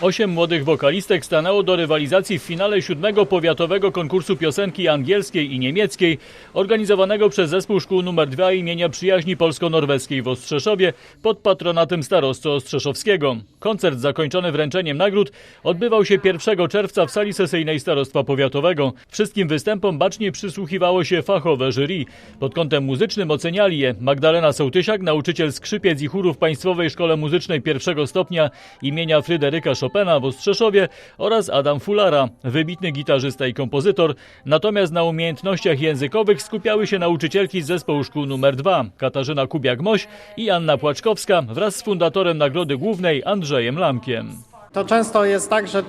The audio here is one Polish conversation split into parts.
Osiem młodych wokalistek stanęło do rywalizacji w finale siódmego powiatowego konkursu piosenki angielskiej i niemieckiej organizowanego przez zespół szkół nr 2 imienia przyjaźni polsko-norweskiej w Ostrzeszowie pod patronatem starostwa ostrzeszowskiego. Koncert zakończony wręczeniem nagród odbywał się 1 czerwca w sali sesyjnej starostwa powiatowego. Wszystkim występom bacznie przysłuchiwało się fachowe jury. Pod kątem muzycznym oceniali je Magdalena Sołtysiak, nauczyciel skrzypiec i chórów Państwowej Szkole Muzycznej pierwszego stopnia imienia Fryderyka Chopina w Ostrzeszowie oraz Adam Fulara, wybitny gitarzysta i kompozytor. Natomiast na umiejętnościach językowych skupiały się nauczycielki z zespołu szkół nr 2 Katarzyna Kubiak-Moś i Anna Płaczkowska wraz z fundatorem Nagrody Głównej Andrzejem Lamkiem. To często jest tak, że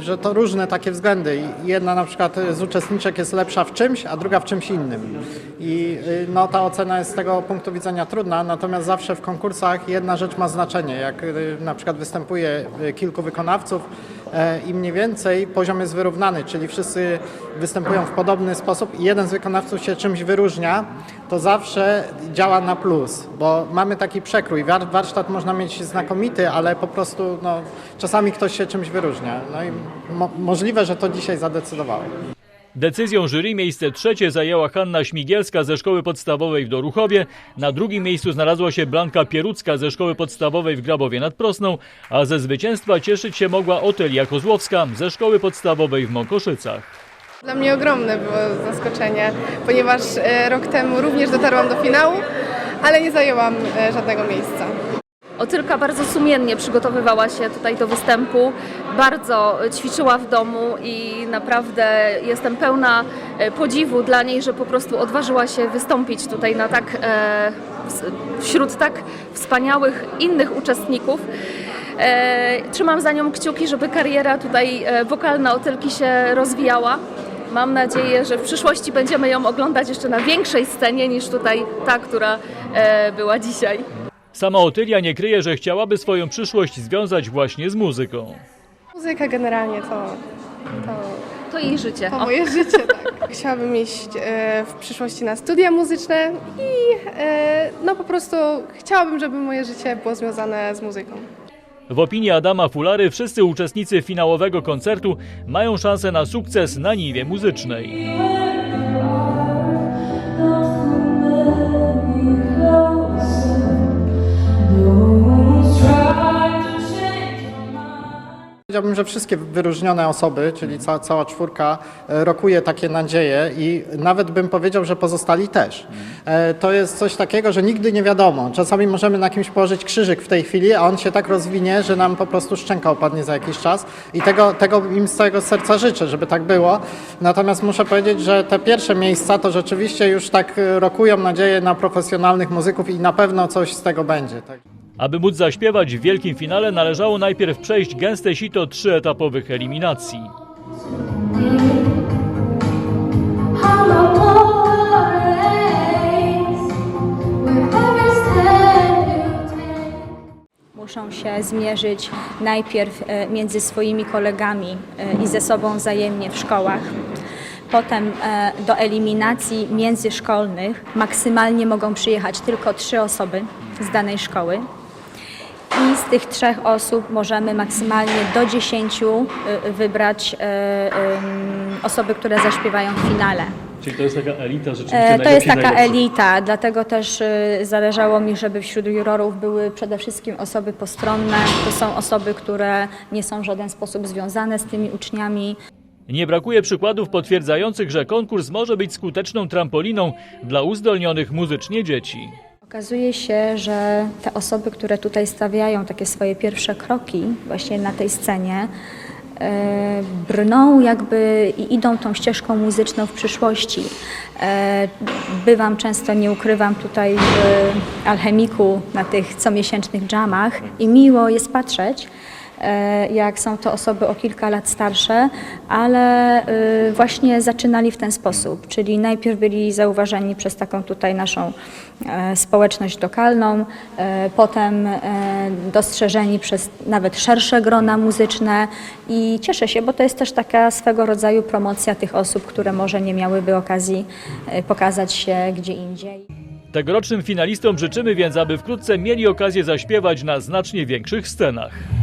że to różne takie względy. Jedna na przykład z uczestniczek jest lepsza w czymś, a druga w czymś innym. I y, no, ta ocena jest z tego punktu widzenia trudna, natomiast zawsze w konkursach jedna rzecz ma znaczenie. Jak y, na przykład występuje y, kilku wykonawców i mniej więcej poziom jest wyrównany, czyli wszyscy występują w podobny sposób i jeden z wykonawców się czymś wyróżnia, to zawsze działa na plus, bo mamy taki przekrój. War- Warsztat można mieć znakomity, ale po prostu no, czasami ktoś się czymś wyróżnia. No i mo- możliwe, że to dzisiaj zadecydowało. Decyzją jury miejsce trzecie zajęła Hanna Śmigielska ze szkoły podstawowej w Doruchowie. Na drugim miejscu znalazła się Blanka Pierucka ze szkoły podstawowej w Grabowie nad Prosną, a ze zwycięstwa cieszyć się mogła Otelia Kozłowska ze szkoły podstawowej w Mokoszycach. Dla mnie ogromne było zaskoczenie, ponieważ e, rok temu również dotarłam do finału, ale nie zajęłam e, żadnego miejsca. Otylka bardzo sumiennie przygotowywała się tutaj do występu, bardzo ćwiczyła w domu i naprawdę jestem pełna e, podziwu dla niej, że po prostu odważyła się wystąpić tutaj na tak, e, wśród tak wspaniałych innych uczestników. E, trzymam za nią kciuki, żeby kariera tutaj wokalna Otylki się rozwijała. Mam nadzieję, że w przyszłości będziemy ją oglądać jeszcze na większej scenie niż tutaj ta, która była dzisiaj. Sama Otylia nie kryje, że chciałaby swoją przyszłość związać właśnie z muzyką. Muzyka generalnie to, to, To jej życie. to O. moje życie, tak. Chciałabym iść e, w przyszłości na studia muzyczne i e, no po prostu chciałabym, żeby moje życie było związane z muzyką. W opinii Adama Fulary wszyscy uczestnicy finałowego koncertu mają szansę na sukces na niwie muzycznej. Powiedziałbym, że wszystkie wyróżnione osoby, czyli ca, cała czwórka, e, rokuje takie nadzieje i nawet bym powiedział, że pozostali też. E, To jest coś takiego, że nigdy nie wiadomo. Czasami możemy na kimś położyć krzyżyk w tej chwili, a on się tak rozwinie, że nam po prostu szczęka opadnie za jakiś czas i tego, tego im z całego serca życzę, żeby tak było. Natomiast muszę powiedzieć, że te pierwsze miejsca to rzeczywiście już tak e, rokują nadzieję na profesjonalnych muzyków i na pewno coś z tego będzie. Aby móc zaśpiewać w wielkim finale należało najpierw przejść gęste sito trzyetapowych eliminacji. Muszą się zmierzyć najpierw e, między swoimi kolegami e, i ze sobą wzajemnie w szkołach. Potem e, do eliminacji międzyszkolnych maksymalnie mogą przyjechać tylko trzy osoby z danej szkoły. I z tych trzech osób możemy maksymalnie do dziesięciu e, wybrać e, em, osoby, które zaśpiewają w finale. Czyli to jest taka elita rzeczywiście E, To jest taka elita, dlatego też y, zależało mi, żeby wśród jurorów były przede wszystkim osoby postronne. To są osoby, które nie są w żaden sposób związane z tymi uczniami. Nie brakuje przykładów potwierdzających, że konkurs może być skuteczną trampoliną dla uzdolnionych muzycznie dzieci. Okazuje się, że te osoby, które tutaj stawiają takie swoje pierwsze kroki właśnie na tej scenie, e, brną jakby i idą tą ścieżką muzyczną w przyszłości. E, Bywam często, nie ukrywam, tutaj w Alchemiku na tych comiesięcznych jamach i miło jest patrzeć, jak są to osoby o kilka lat starsze, ale y, właśnie zaczynali w ten sposób, czyli najpierw byli zauważeni przez taką tutaj naszą e, społeczność lokalną, e, potem e, dostrzeżeni przez nawet szersze grona muzyczne i cieszę się, bo to jest też taka swego rodzaju promocja tych osób, które może nie miałyby okazji e, pokazać się gdzie indziej. Tegorocznym finalistom życzymy więc, aby wkrótce mieli okazję zaśpiewać na znacznie większych scenach.